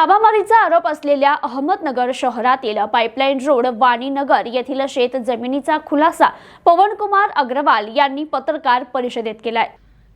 ताबामारीचा आरोप असलेल्या अहमदनगर शहरातील पाईपलाईन रोड वाणीनगर येथील शेत जमिनीचा खुलासा पवनकुमार अग्रवाल यांनी पत्रकार परिषदेत केलाय.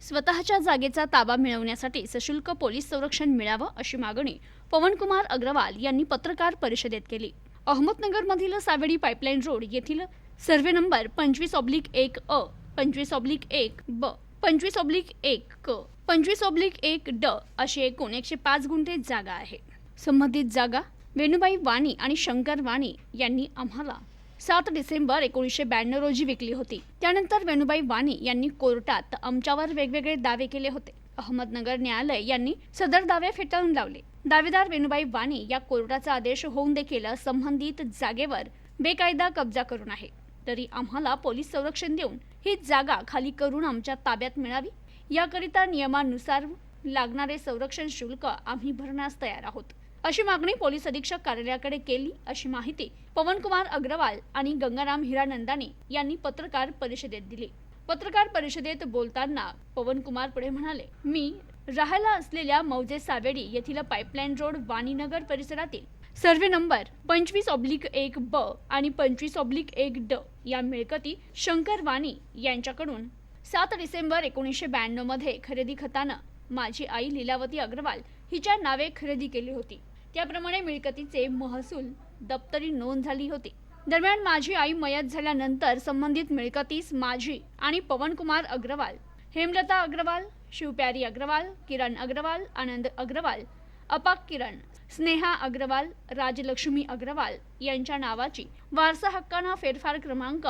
स्वतःच्या जागेचा ताबा मिळवण्यासाठी सशुल्क पोलीस संरक्षण मिळावं अशी मागणी पवनकुमार अग्रवाल यांनी पत्रकार परिषदेत केली. अहमदनगरमधील सावेडी पाईपलाईन रोड येथील सर्वे नंबर पंचवीस ऑब्लिक एक अ पंचवीस ऑब्लिक एक ब पंचवीस ऑब्लिक एक क पंचवीस ऑब्लिक एक ड अशी एकूण एकशे पाच गुंठे जागा आहे. संबंधित जागा वेणुबाई वाणी आणि शंकर वाणी यांनी आम्हाला सात डिसेंबर एकोणीसशे ब्याण्णव रोजी विकली होती. त्यानंतर वेणुबाई वाणी यांनी कोर्टात आमच्यावर वेगवेगळे दावे केले होते. अहमदनगर न्यायालय यांनी सदर दावे फेटाळून लावले. दावेदार वेणुबाई वाणी या कोर्टाचा आदेश होऊन देखील संबंधित जागेवर बेकायदा कब्जा करून आहे. तरी आम्हाला पोलीस संरक्षण देऊन ही जागा खाली करून आमच्या ताब्यात मिळावी. याकरिता नियमानुसार लागणारे संरक्षण शुल्क आम्ही भरण्यास तयार आहोत. अशी मागणी पोलीस अधीक्षक कार्यालयाकडे केली अशी माहिती पवनकुमार अग्रवाल आणि गंगाराम हिरानंदानी यांनी पत्रकार परिषदेत दिली. पत्रकार परिषदेत बोलताना पवनकुमार पुढे म्हणाले मी राहायला असलेल्या मौजे सावेडी येथील पाईपलाईन रोड वाणीनगर परिसरातील सर्वे नंबर पंचवीस ऑब्लिक एक ब आणि पंचवीस ऑब्लिक एक ड या मिळकती शंकर वाणी यांच्याकडून सात डिसेंबर एकोणीसशे ब्याण्णवमध्ये खरेदी खतानं माझी आई लीलावती अग्रवाल हिच्या नावे खरेदी केली होती. त्याप्रमाणे मिळकतीचे महसूल दप्तरी नोंद झाली होती. दरम्यान माझी आई मयत झाल्यानंतर संबंधित मिळकतीस माझी आणि पवनकुमार अग्रवाल हेमलता अग्रवाल शिवप्यारी अग्रवाल किरण अग्रवाल आनंद अग्रवाल अपाक किरण स्नेहा अग्रवाल राजलक्ष्मी अग्रवाल यांच्या नावाची वारसा हक्कानं फेरफार क्रमांक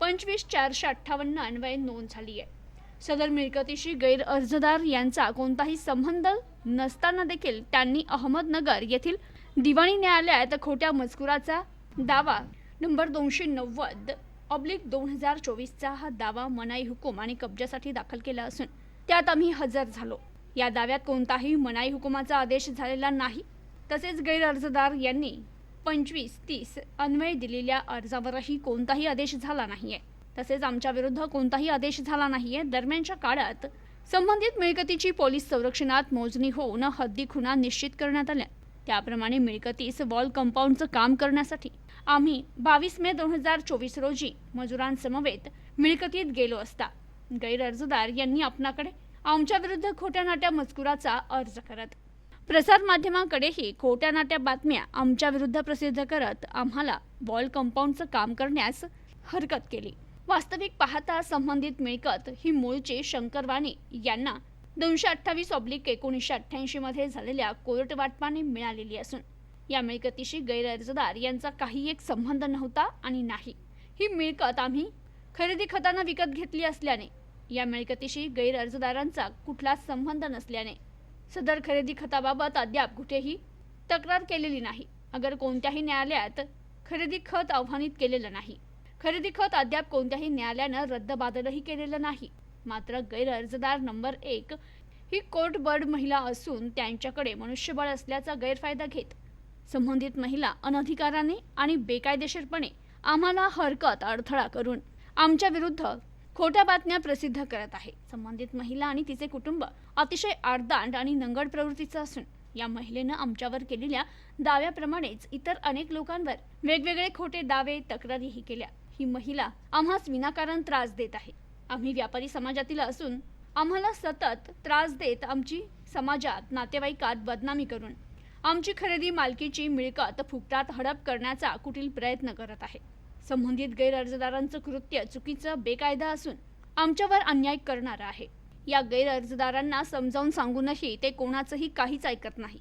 पंचवीस चारशे अठ्ठावन्न अन्वये नोंद झाली आहे. सदर मिळकतीशी गैरअर्जदार यांचा कोणताही संबंध नसताना देखील त्यांनी अहमदनगर येथील दिवाणी न्यायालयात खोट्या मजकुराचा दावा. नंबर दोनशे नव्वद ऑब्लिक दोन हजार चोवीसचा हा दावा मनाई हुकूम आणि कब्जासाठी दाखल केला असून त्यात आम्ही हजर झालो. या दाव्यात कोणताही मनाई हुकुमाचा आदेश झालेला नाही. तसेच गैरअर्जदार यांनी पंचवीस तीस अन्वय दिलेल्या अर्जावरही कोणताही आदेश झाला नाही आहे तसेच आमच्या विरुद्ध कोणताही आदेश झाला नाहीये. दरम्यानच्या काळात संबंधित मिळकतीची पोलीस संरक्षणात मोजणी होऊन हद्दी खुणा निश्चित करण्यात आल्या. त्याप्रमाणे मिळकतीस वॉल कंपाऊंडचं काम करण्यासाठी आम्ही बावीस मे दोन हजार चोवीस रोजी मजुरांसमवेत मिळकतीत गेलो असता. गैरअर्जदार यांनी आपणाकडे आमच्या विरुद्ध खोट्या नाट्या मजकुराचा अर्ज करत प्रसारमाध्यमांकडेही खोट्या नाट्या बातम्या आमच्या विरुद्ध प्रसिद्ध करत आम्हाला वॉल कंपाऊंडचं काम करण्यास हरकत केली. वास्तविक पाहता संबंधित मिळकत ही मूळची शंकरवाणी यांना दोनशे अठ्ठावीस ऑब्लिक एकोणीसशे अठ्ठ्याऐंशी मध्ये झालेल्या कोर्ट वाटपाने मिळालेली असून या मिळकतीशी गैरअर्जदार यांचा काही एक संबंध नव्हता आणि नाही. ही मिळकत आम्ही खरेदी खतांना विकत घेतली असल्याने या मिळकतीशी गैरअर्जदारांचा कुठलाच संबंध नसल्याने सदर खरेदी खताबाबत अद्याप कुठेही तक्रार केलेली नाही. अगर कोणत्याही न्यायालयात खरेदी खत आव्हानित केलेलं नाही. खरेदी खत अद्याप कोणत्याही न्यायालयानं रद्दबादलही केलेलं नाही. मात्र गैरअर्जदार नंबर एक ही कोर्टबर्ड महिला असून त्यांच्याकडे मनुष्यबळ असल्याचा गैरफायदा घेत. संबंधित महिला अनधिकाराने आणि बेकायदेशीरपणे आम्हाला हरकत अडथळा करून आमच्या विरुद्ध खोट्या बातम्या प्रसिद्ध करत आहे. संबंधित महिला आणि तिचे कुटुंब अतिशय आडदांड आणि नंगड प्रवृत्तीचं असून या महिलेनं आमच्यावर केलेल्या दाव्याप्रमाणेच इतर अनेक लोकांवर वेगवेगळे खोटे दावे तक्रारीही केल्या. ही महिला आम्हास विनाकारण त्रास देत आहे. आम्ही व्यापारी समाजातील असून आम्हाला सतत त्रास देत आमची समाजात नातेवाईकात बदनामी करून आमची खरेदी मालकीची मिळकत फुकटात हडप करण्याचा कुटील प्रयत्न करत आहे. संबंधित गैरअर्जदारांचं कृत्य चुकीचं बेकायदा असून आमच्यावर अन्याय करणारं आहे. या गैरअर्जदारांना समजावून सांगूनही ते कोणाचंही काहीच ऐकत नाही.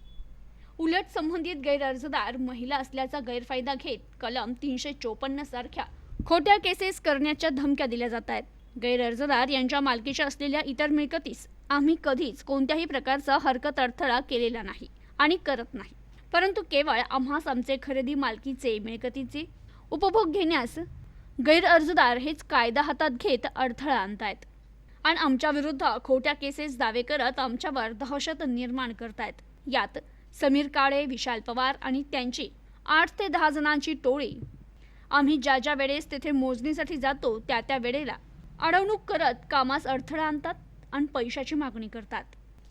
उलट संबंधित गैरअर्जदार महिला असल्याचा गैरफायदा घेत कलम तीनशे चोपन्न सारख्या खोट्या केसेस करण्याच्या धमक्या दिल्या जात आहेत. गैरअर्जदार यांच्या मालकीच्या असलेल्या इतर मिळकतीस आम्ही कधीच कोणत्याही प्रकारचा हरकत अडथळा केलेला नाही आणि करत नाही. परंतु केवळ आम्हास आमचे खरेदी मालकीचे मिळकतीचे उपभोग घेण्यास गैरअर्जदार हेच कायदा हातात घेत अडथळा आणतायत आणि आमच्या विरुद्ध खोट्या केसेस दावे करत आमच्यावर दहशत निर्माण करतायत. यात समीर काळे विशाल पवार आणि त्यांची आठ ते दहा जणांची टोळी आम्ही ज्या ज्या वेळेस तेथे मोजणीसाठी जातो त्या त्या वेळेला अडवणूक करत कामास अडथळा आणतात आणि पैशाची मागणी करतात.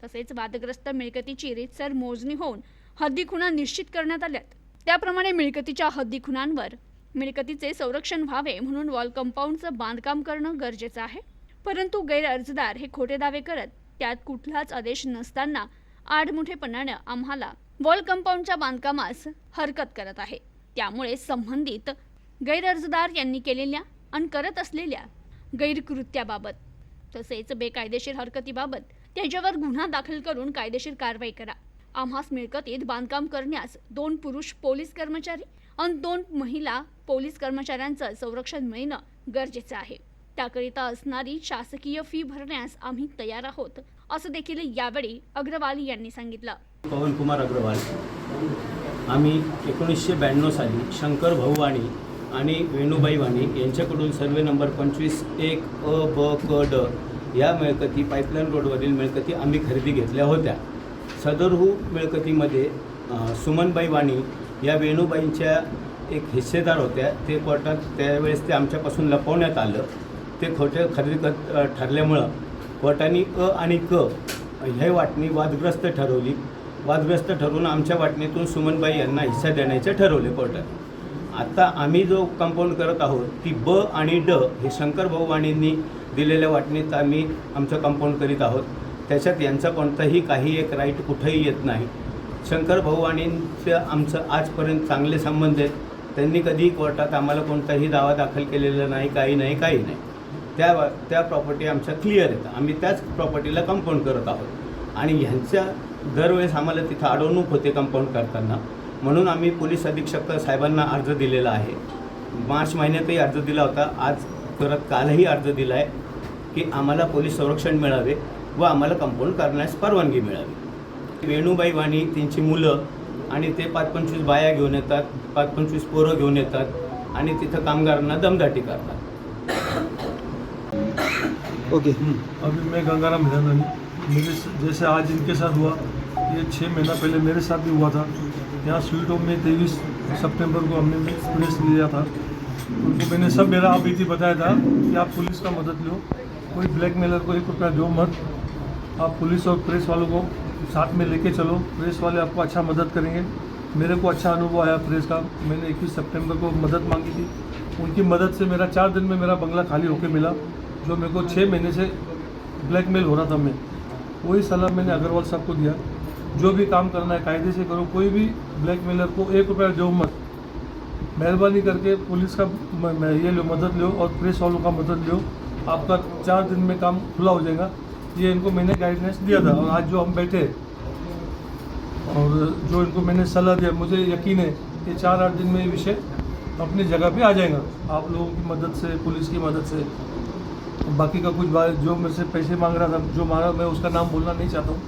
तसेच वादग्रस्त मिळकतीची रीतसर मोजणी होऊन हद्दी खुणा निश्चित करण्यात आल्यात. त्याप्रमाणे मिळकतीच्या हद्दी खुणांवर मिळकतीचे संरक्षण व्हावे म्हणून वॉल कंपाऊंडचं बांधकाम करणं गरजेचं आहे. परंतु गैरअर्जदार हे खोटे दावे करत त्यात कुठलाच आदेश नसताना आडमुठेपणानं आम्हाला वॉल कंपाऊंडच्या बांधकामास हरकत करत आहे. त्यामुळे संबंधित गैरअर्जदार यांनी केलेल्या आणि करत असलेल्या गैरकृत्याबाबत तसेच बेकायदेशीर हरकतीबाबत त्याच्यावर गुन्हा दाखल करून कायदेशीर कारवाई करा. आम्हास मिळकतीत बांधकाम करण्यास दोन पुरुष पोलीस कर्मचारी आणि दोन महिला पोलीस कर्मचाऱ्यांचं संरक्षण मिळणं गरजेचं आहे. त्याकरिता असणारी शासकीय फी भरण्यास आम्ही तयार आहोत असं देखील यावेळी अग्रवाल यांनी सांगितलं. पवनकुमार अग्रवाल. आम्ही एकोणीसशे ब्याण्णव साली शंकर भाऊ आणि आणि वेणूबाई वाणी यांच्याकडून सर्वे नंबर पंचवीस एक अ ब क ड या मिळकती पाईपलाईन रोडवरील मिळकती आम्ही खरेदी घेतल्या होत्या. सदरहू मिळकतीमध्ये सुमनबाई वाणी या वेणूबाईंच्या एक हिस्सेदार होत्या. ते कोर्टात त्यावेळेस ते आमच्यापासून लपवण्यात आलं. ते खोटे खरेदी कर ठरल्यामुळं कोर्टाने अ आणि क हे वाटणी वादग्रस्त ठरवली. वादग्रस्त ठरवून आमच्या वाटणीतून सुमनबाई यांना हिस्सा देण्याचे ठरवले कोर्टात आता आम्ही जो कंपाऊंड करत आहोत ती ब आणि ड हे शंकर भाऊवाणींनी दिलेल्या वाटणीत आम्ही आमचं कंपाऊंड करीत आहोत. त्याच्यात यांचा कोणताही काही एक राईट कुठंही येत नाही. शंकर भाऊवाणींचं आमचं आजपर्यंत चांगले संबंध आहेत. त्यांनी कधी कोर्टात आम्हाला कोणताही दावा दाखल केलेला नाही काही नाही काही नाही. त्या त्या प्रॉपर्टी आमच्या क्लिअर आहेत. आम्ही त्याच प्रॉपर्टीला कंपाऊंड करत आहोत. आणि ह्यांच्या दरवेळेस आम्हाला तिथं अडवणूक होते कंपाऊंड करताना. म्हणून आम्ही पोलीस अधीक्षक साहेबांना अर्ज दिलेला आहे. मार्च महिन्यातही अर्ज दिला होता. आज परत कालही अर्ज दिला आहे की आम्हाला पोलीस संरक्षण मिळावे व आम्हाला कंपाऊंड करण्यास परवानगी मिळावी. वेणुबाई वाणी त्यांची मुलं आणि ते पाच पंचवीस बाया घेऊन येतात पाच पंचवीस पोरं घेऊन येतात आणि तिथं कामगारांना दमदाटी करतात. ओके. अभी मैं गंगाराम हिरानी मेरे जैसे आज इनके साथ हुआ ये छः महीना पहले मेरे साथ भी हुआ था। यहाँ स्वीट होम में तेईस सितंबर को हमने प्रेस लिया था। उनको मैंने सब मेरा आप इति बताया था कि आप पुलिस का मदद लो। कोई ब्लैकमेलर को एक रुपया दो मत। आप पुलिस और प्रेस वालों को साथ में लेके चलो। प्रेस वाले आपको अच्छा मदद करेंगे। मेरे को अच्छा अनुभव आया प्रेस का। मैंने इक्कीस सितंबर को मदद मांगी थी। उनकी मदद से मेरा चार दिन में मेरा बंगला खाली होके मिला, जो मेरे को छः महीने से ब्लैकमेल हो रहा था मैं। वही सलाह मैंने अग्रवाल साहब को दिया। जो भी काम करना है, कायदे से करो, कोई भी ब्लैक मेलर को एक रुपया दो मत, मेहरबानी करके पुलिस का ये लो, मदद लो और प्रेस वालों का मदद लो। आपका चार दिन में काम खुला हो जाएगा। ये इनको मैंने गाइडलाइंस दिया था और आज जो हम बैठे और जो इनको मैंने सलाह दिया, मुझे यकीन है कि चार आठ दिन में ये विषय अपनी जगह पे आ जाएगा। आप लोगों की मदद से, पुलिस की मदद से। बाकी का कुछ जो मेरे से पैसे मांग रहा था, जो मांगा, मैं उसका नाम बोलना नहीं चाहता हूँ।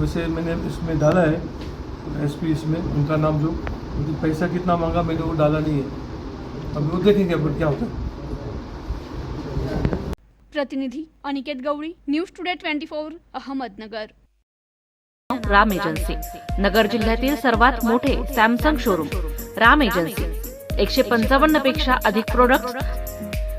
वैसे मैंने इसमें डाला है एसपी इसमें उनका नाम जो लेकिन पैसा कितना मांगा मैंने वो डाला नहीं है। अभी वो देखेंगे अब क्या होता है। प्रतिनिधी Aniket Gawali news today twenty four Ahmednagar. Ram agency Nagar जिल्ह्यातील सर्वात मोठे सॅमसंग शोरूम राम एजन्सी एकशे पंचावन्नपेक्षा अधिक प्रोडक्ट